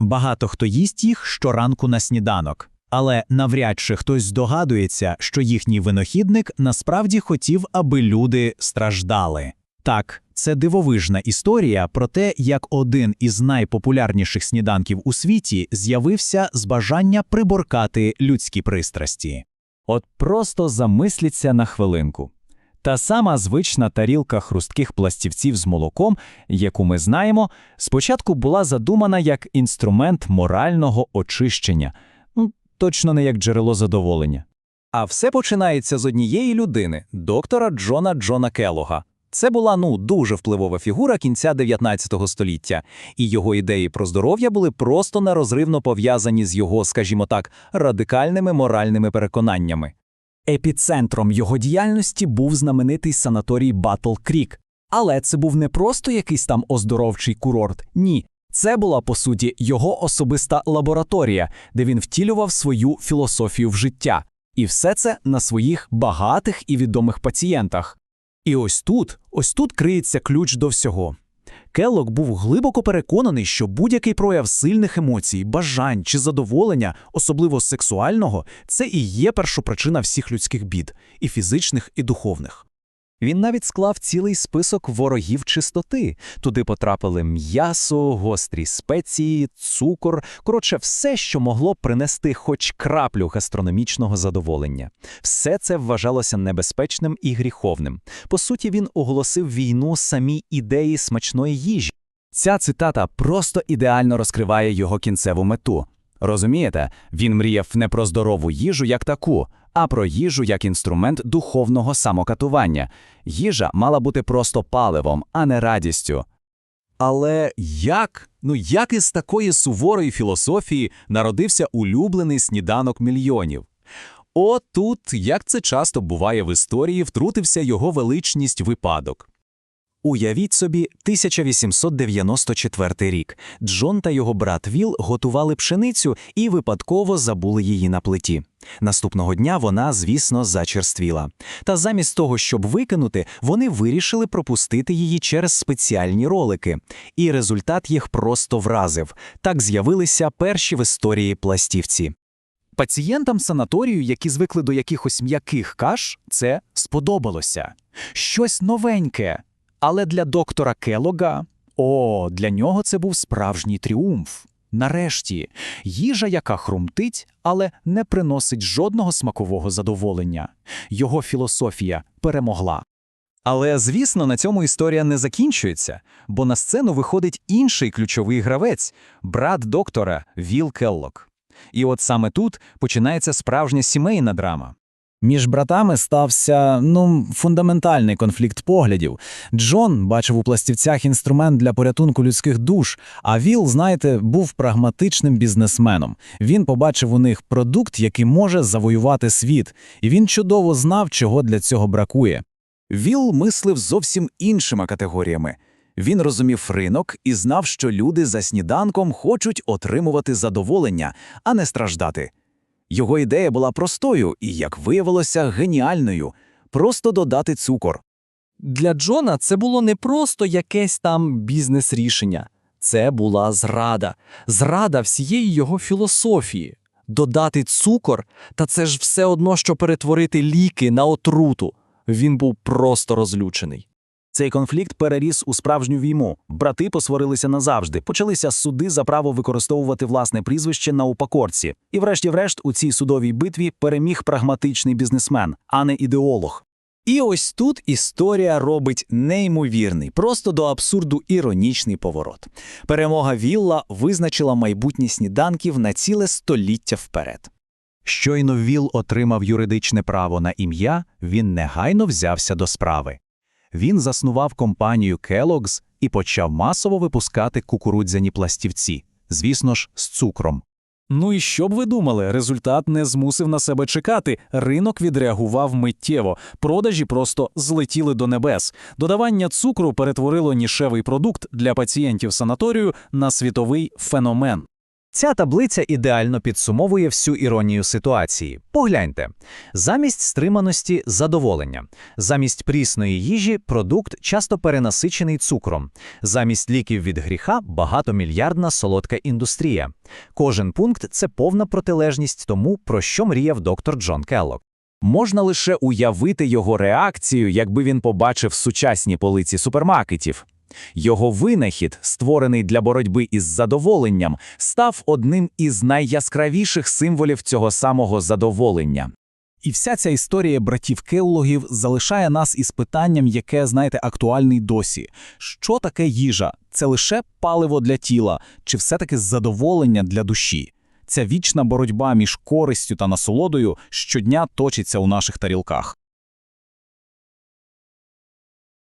Багато хто їсть їх щоранку на сніданок. Але навряд чи хтось здогадується, що їхній винахідник насправді хотів, аби люди страждали. Так, це дивовижна історія про те, як один із найпопулярніших сніданків у світі з'явився з бажання приборкати людські пристрасті. От просто замисліться на хвилинку. Та сама звична тарілка хрустких пластівців з молоком, яку ми знаємо, спочатку була задумана як інструмент морального очищення, ну, точно не як джерело задоволення. А все починається з однієї людини, доктора Джона Джона Келлога. Це була ну дуже впливова фігура кінця 19 століття, і його ідеї про здоров'я були просто нерозривно пов'язані з його, скажімо так, радикальними моральними переконаннями. Епіцентром його діяльності був знаменитий санаторій Батл Крік. Але це був не просто якийсь там оздоровчий курорт. Ні. Це була, по суті, його особиста лабораторія, де він втілював свою філософію в життя. І все це на своїх багатих і відомих пацієнтах. І ось тут, ось тут криється ключ до всього. Келлок був глибоко переконаний, що будь-який прояв сильних емоцій, бажань чи задоволення, особливо сексуального, це і є першопричина всіх людських бід, і фізичних, і духовних. Він навіть склав цілий список ворогів чистоти. Туди потрапили м'ясо, гострі спеції, цукор, коротше, все, що могло принести хоч краплю гастрономічного задоволення. Все це вважалося небезпечним і гріховним. По суті, він оголосив війну самій ідеї смачної їжі. Ця цитата просто ідеально розкриває його кінцеву мету. Розумієте, він мріяв не про здорову їжу як таку, а про їжу як інструмент духовного самокатування. Їжа мала бути просто паливом, а не радістю. Але як? Ну як із такої суворої філософії народився улюблений сніданок мільйонів? Отут, як це часто буває в історії, втрутився його величність випадок. Уявіть собі, 1894 рік. Джон та його брат Віл готували пшеницю і випадково забули її на плиті. Наступного дня вона, звісно, зачерствіла. Та замість того, щоб викинути, вони вирішили пропустити її через спеціальні ролики. І результат їх просто вразив. Так з'явилися перші в історії пластівці. Пацієнтам санаторію, які звикли до якихось м'яких каш, це сподобалося. Щось новеньке. Але для доктора Келога, о, для нього це був справжній тріумф. Нарешті, їжа, яка хрумтить, але не приносить жодного смакового задоволення. Його філософія перемогла. Але, звісно, на цьому історія не закінчується, бо на сцену виходить інший ключовий гравець брат доктора Віл Келлок. І от саме тут починається справжня сімейна драма. Між братами стався ну фундаментальний конфлікт поглядів. Джон бачив у пластівцях інструмент для порятунку людських душ. А Віл, знаєте, був прагматичним бізнесменом. Він побачив у них продукт, який може завоювати світ, і він чудово знав, чого для цього бракує. Віл мислив зовсім іншими категоріями. Він розумів ринок і знав, що люди за сніданком хочуть отримувати задоволення, а не страждати. Його ідея була простою і, як виявилося, геніальною просто додати цукор. Для Джона це було не просто якесь там бізнес-рішення, це була зрада, зрада всієї його філософії. Додати цукор, та це ж все одно, що перетворити ліки на отруту. Він був просто розлючений. Цей конфлікт переріс у справжню війну. Брати посварилися назавжди, почалися суди за право використовувати власне прізвище на упакорці. І, врешті-врешт, у цій судовій битві переміг прагматичний бізнесмен, а не ідеолог. І ось тут історія робить неймовірний, просто до абсурду іронічний поворот. Перемога Вілла визначила майбутнє сніданків на ціле століття вперед. Щойно Віл отримав юридичне право на ім'я, він негайно взявся до справи. Він заснував компанію Kellogg's і почав масово випускати кукурудзяні пластівці, звісно ж, з цукром. Ну і що б ви думали, результат не змусив на себе чекати. Ринок відреагував миттєво, продажі просто злетіли до небес. Додавання цукру перетворило нішевий продукт для пацієнтів санаторію на світовий феномен. Ця таблиця ідеально підсумовує всю іронію ситуації. Погляньте. Замість стриманості – задоволення. Замість прісної їжі – продукт, часто перенасичений цукром. Замість ліків від гріха – багатомільярдна солодка індустрія. Кожен пункт – це повна протилежність тому, про що мріяв доктор Джон Келлог. Можна лише уявити його реакцію, якби він побачив сучасні полиці супермаркетів. Його винахід, створений для боротьби із задоволенням, став одним із найяскравіших символів цього самого задоволення. І вся ця історія братів Келлогів залишає нас із питанням, яке, знаєте, актуальне й досі. Що таке їжа? Це лише паливо для тіла, чи все-таки задоволення для душі? Ця вічна боротьба між користю та насолодою щодня точиться у наших тарілках.